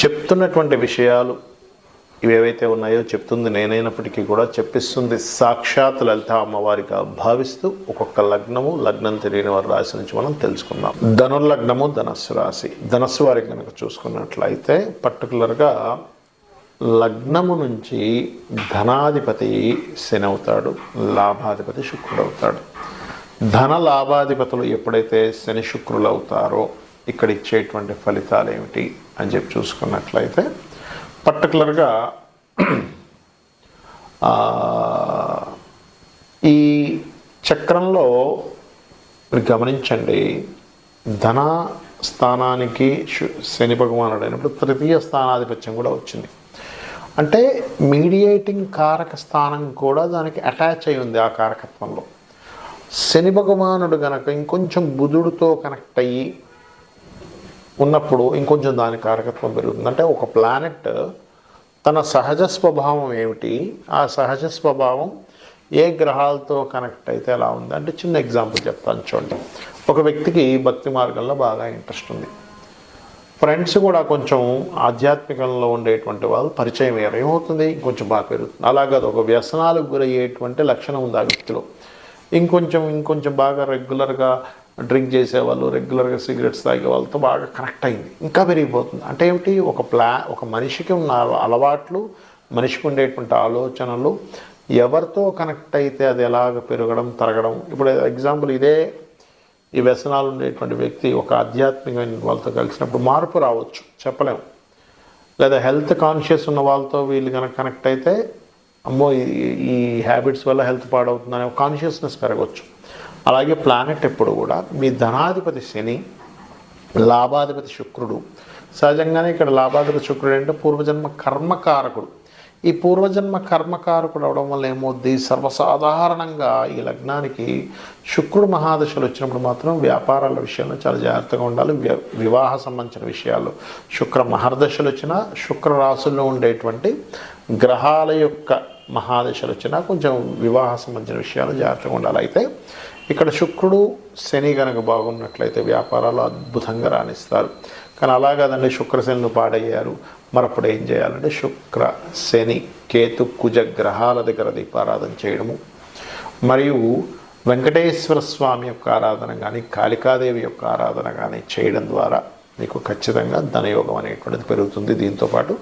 చెప్తున్నటువంటి విషయాలు ఇవేవైతే ఉన్నాయో చెప్తుంది నేనైనప్పటికీ కూడా చెప్పిస్తుంది సాక్షాత్ లలిత అమ్మవారిగా భావిస్తూ ఒక్కొక్క లగ్నము లగ్నం తెలియని వారి రాశి నుంచి మనం తెలుసుకుందాం. ధనుర్లగ్నము ధనస్సు రాశి. ధనస్సు వారికి కనుక చూసుకున్నట్లయితే పర్టికులర్గా లగ్నము నుంచి ధనాధిపతి శని అవుతాడు లాభాధిపతి శుక్రుడు అవుతాడు. ధన లాభాధిపతులు ఎప్పుడైతే శని శుక్రులు అవుతారో ఇక్కడ ఇచ్చేటువంటి ఫలితాలు ఏమిటి అని చెప్పి చూసుకున్నట్లయితే పర్టికులర్గా ఈ చక్రంలో మీరు గమనించండి ధన స్థానానికి శని భగవానుడు అయినప్పుడు తృతీయ స్థానాధిపత్యం కూడా వచ్చింది. అంటే మీడియేటింగ్ కారక స్థానం కూడా దానికి అటాచ్ అయి ఉంది ఆ కారకత్వంలో. శని భగవానుడు గనక ఇంకొంచెం బుధుడితో కనెక్ట్ అయ్యి ఉన్నప్పుడు ఇంకొంచెం దాని కారకత్వం పెరుగుతుంది. అంటే ఒక ప్లానెట్ తన సహజ స్వభావం ఏమిటి? ఆ సహజ స్వభావం ఏ గ్రహాలతో కనెక్ట్ అయితే ఎలా ఉంది? అంటే చిన్న ఎగ్జాంపుల్ చెప్తాను చూడండి. ఒక వ్యక్తికి భక్తి మార్గంలో బాగా ఇంట్రెస్ట్ ఉంది. ఫ్రెండ్స్ కూడా కొంచెం ఆధ్యాత్మికంలో ఉండేటువంటి వాళ్ళు పరిచయం అయ్యారు ఏమవుతుంది? ఇంకొంచెం బాగా పెరుగుతుంది. అలాగే అది ఒక వ్యసనాలకు గురయ్యేటువంటి లక్షణం ఉంది ఆ వ్యక్తిలో. ఇంకొంచెం ఇంకొంచెం బాగా రెగ్యులర్గా డ్రింక్ చేసేవాళ్ళు రెగ్యులర్గా సిగరెట్స్ తాగే వాళ్ళతో బాగా కనెక్ట్ అయింది. ఇంకా పెరిగిపోతుంది. అంటే ఏమిటి? ఒక ప్లా ఒక మనిషికి ఉన్న అలవాట్లు మనిషికి ఉండేటువంటి ఆలోచనలు ఎవరితో కనెక్ట్ అయితే అది ఎలాగ పెరగడం తరగడం? ఇప్పుడు ఎగ్జాంపుల్ ఇదే ఈ వ్యసనాలు ఉండేటువంటి వ్యక్తి ఒక ఆధ్యాత్మికమైన వాళ్ళతో కలిసినప్పుడు మార్పు రావచ్చు. చెప్పలేము. లేదా హెల్త్ కాన్షియస్ ఉన్న వాళ్ళతో వీళ్ళు కనుక కనెక్ట్ అయితే అమ్మో ఈ- ఈ హ్యాబిట్స్ వల్ల హెల్త్ పాడవుతుందనే కాన్షియస్నెస్ పెరగవచ్చు అలాగే ప్లానెట్ ఎప్పుడు కూడా మీ ధనాధిపతి శని లాభాధిపతి శుక్రుడు. సహజంగానే ఇక్కడ లాభాధిపతి శుక్రుడు అంటే పూర్వజన్మ కర్మకారకుడు. ఈ పూర్వజన్మ కర్మకారకుడు అవడం వల్ల ఏమవుద్ది? సర్వసాధారణంగా ఈ లగ్నానికి శుక్రుడు మహాదశలు వచ్చినప్పుడు మాత్రం వ్యాపారాల విషయంలో చాలా జాగ్రత్తగా ఉండాలి. వివాహ సంబంధించిన విషయాలు. శుక్ర మహర్దశలు వచ్చినా శుక్ర రాశుల్లో ఉండేటువంటి గ్రహాల యొక్క మహాదశలు వచ్చినా కొంచెం వివాహ సంబంధించిన విషయాలు జాగ్రత్తగా ఉండాలి. అయితే ఇక్కడ శుక్రుడు శని కనుక బాగున్నట్లయితే వ్యాపారాలు అద్భుతంగా రాణిస్తారు. కానీ అలా కాదండి శుక్రశనులు పాడయ్యారు. మరప్పుడు ఏం చేయాలంటే శుక్ర శని కేతు కుజ గ్రహాల దగ్గర దీపారాధన చేయడము. మరియు వెంకటేశ్వర స్వామి యొక్క ఆరాధన కానీ కాళికాదేవి యొక్క ఆరాధన కానీ చేయడం ద్వారా మీకు ఖచ్చితంగా ధనయోగం అనేటువంటిది పెరుగుతుంది. దీంతోపాటు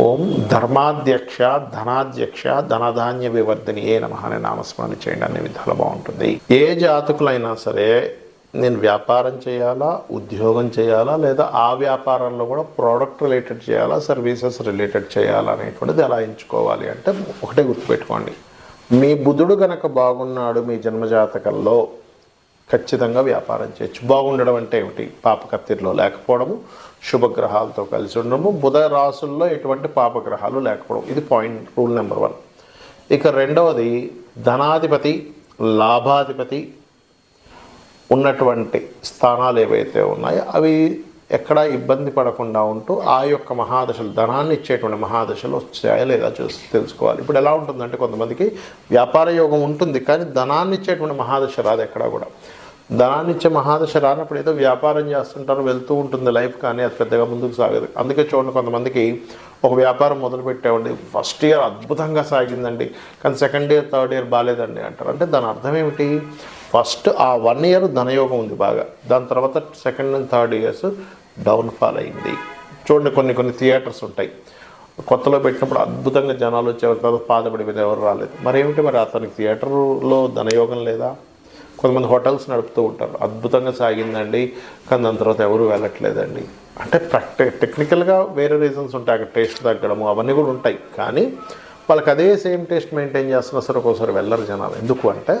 ఓం ధర్మాధ్యక్ష ధనాధ్యక్ష ధనధాన్య వివర్ధని ఏ నమ అనే నామస్మరణ చేయండి. అనే విధాలు బాగుంటుంది. ఏ జాతకులైనా సరే నేను వ్యాపారం చేయాలా ఉద్యోగం చేయాలా లేదా ఆ వ్యాపారంలో కూడా ప్రోడక్ట్ రిలేటెడ్ చేయాలా సర్వీసెస్ రిలేటెడ్ చేయాలా అనేటువంటిది ఎలా ఎంచుకోవాలి అంటే ఒకటే గుర్తుపెట్టుకోండి. మీ బుధుడు గనక బాగున్నాడు మీ జన్మజాతకంలో ఖచ్చితంగా వ్యాపారం చేయొచ్చు. బాగుండడం అంటే ఏమిటి? పాపకత్తిరిలో లేకపోవడము శుభగ్రహాలతో కలిసి ఉండడము బుధ రాసుల్లో ఎటువంటి పాపగ్రహాలు లేకపోవడం. ఇది పాయింట్ రూల్ నెంబర్ వన్ ఇక రెండవది ధనాధిపతి లాభాధిపతి ఉన్నటువంటి స్థానాలు ఏవైతే ఉన్నాయో అవి ఎక్కడా ఇబ్బంది పడకుండా ఉంటూ ఆ యొక్క మహాదశలు ధనాన్ని ఇచ్చేటువంటి మహాదశలు వచ్చాయా లేదా చూసి తెలుసుకోవాలి. ఇప్పుడు ఎలా ఉంటుందంటే కొంతమందికి వ్యాపార యోగం ఉంటుంది కానీ ధనాన్ని ఇచ్చేటువంటి మహాదశ రాదు ఎక్కడా కూడా. ధనాన్ని ఇచ్చే మహాదశ రానప్పుడు ఏదో వ్యాపారం చేస్తుంటారు వెళ్తూ ఉంటుంది లైఫ్ కానీ అది పెద్దగా ముందుకు సాగదు. అందుకే చూడండి కొంతమందికి ఒక వ్యాపారం మొదలుపెట్టామండి ఫస్ట్ ఇయర్ అద్భుతంగా సాగిందండి కానీ సెకండ్ ఇయర్ థర్డ్ ఇయర్ బాగాలేదండి అంటారు. అంటే దాని అర్థం ఏమిటి? ఫస్ట్ ఆ వన్ ఇయర్ ధనయోగం ఉంది బాగా. దాని తర్వాత second and third years downfall అయింది. చూడండి కొన్ని కొన్ని థియేటర్స్ ఉంటాయి. కొత్తలో పెట్టినప్పుడు అద్భుతంగా జనాలు వచ్చేవారు తర్వాత బాధపడిపోయింది ఎవరు రాలేదు. మరి ఏమిటి మరి అతనికి థియేటర్లో ధనయోగం లేదా? కొంతమంది హోటల్స్ నడుపుతూ ఉంటారు. అద్భుతంగా సాగిందండి కానీ దాని తర్వాత ఎవరు వెళ్ళట్లేదండి. అంటే ప్రాక్టి టెక్నికల్గా వేరే రీజన్స్ ఉంటాయి. అక్కడ టేస్ట్ తగ్గడము అవన్నీ కూడా ఉంటాయి. కానీ వాళ్ళకి అదే సేమ్ టేస్ట్ మెయింటైన్ చేస్తున్నా సరే ఒక్కోసారి వెళ్ళరు జనాలు. ఎందుకు అంటే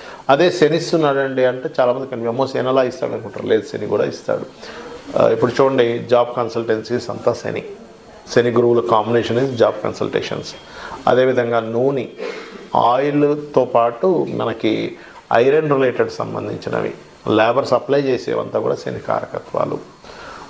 అదే శని ఇస్తున్నాడండి అంటే చాలామంది కనిపి అమ్మో శని అలా ఇస్తాడు అనుకుంటారు. లేదు శని కూడా ఇస్తాడు. ఇప్పుడు చూడండి జాబ్ కన్సల్టెన్సీస్ అంతా శని. శని గురువుల కాంబినేషన్ ఇస్ జాబ్ కన్సల్టేషన్స్. అదేవిధంగా నూనె ఆయిల్తో పాటు మనకి ఐరన్ రిలేటెడ్ సంబంధించినవి. లేబర్ సప్లై చేసేవంతా కూడా శని కారకత్వాలు.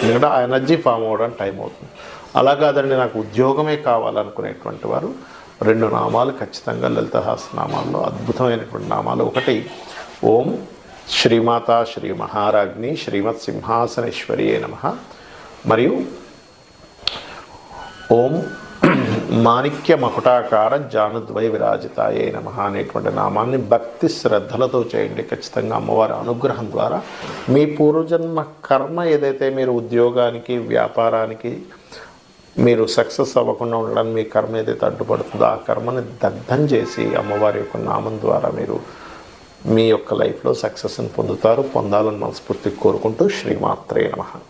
ఎందుకంటే ఆ ఎనర్జీ ఫామ్ అవ్వడానికి టైం అవుతుంది. అలా కాదండి నాకు ఉద్యోగమే కావాలనుకునేటువంటి వారు రెండు నామాలు ఖచ్చితంగా లలిత నామాల్లో అద్భుతమైనటువంటి నామాలు ఒకటి ఓం శ్రీమాత శ్రీ మహారాజ్ని శ్రీమత్ సింహాసనేశ్వరియే నమ. మరియు ఓం మాణిక్య మకుటాకార జానుద్వై విరాజితాయే నమ అనేటువంటి నామాన్ని భక్తి శ్రద్ధలతో చేయండి. ఖచ్చితంగా అమ్మవారి అనుగ్రహం ద్వారా మీ పూర్వజన్మ కర్మ ఏదైతే మీరు ఉద్యోగానికి వ్యాపారానికి మీరు సక్సెస్ అవ్వకుండా ఉండడానికి మీ కర్మ ఏదైతే అడ్డుపడుతుందో ఆ కర్మని దగ్ధం చేసి అమ్మవారి యొక్క నామం ద్వారా మీరు మీ యొక్క లైఫ్లో సక్సెస్ని పొందుతారు. పొందాలని మనస్ఫూర్తి కోరుకుంటూ శ్రీమాత్రే నమ.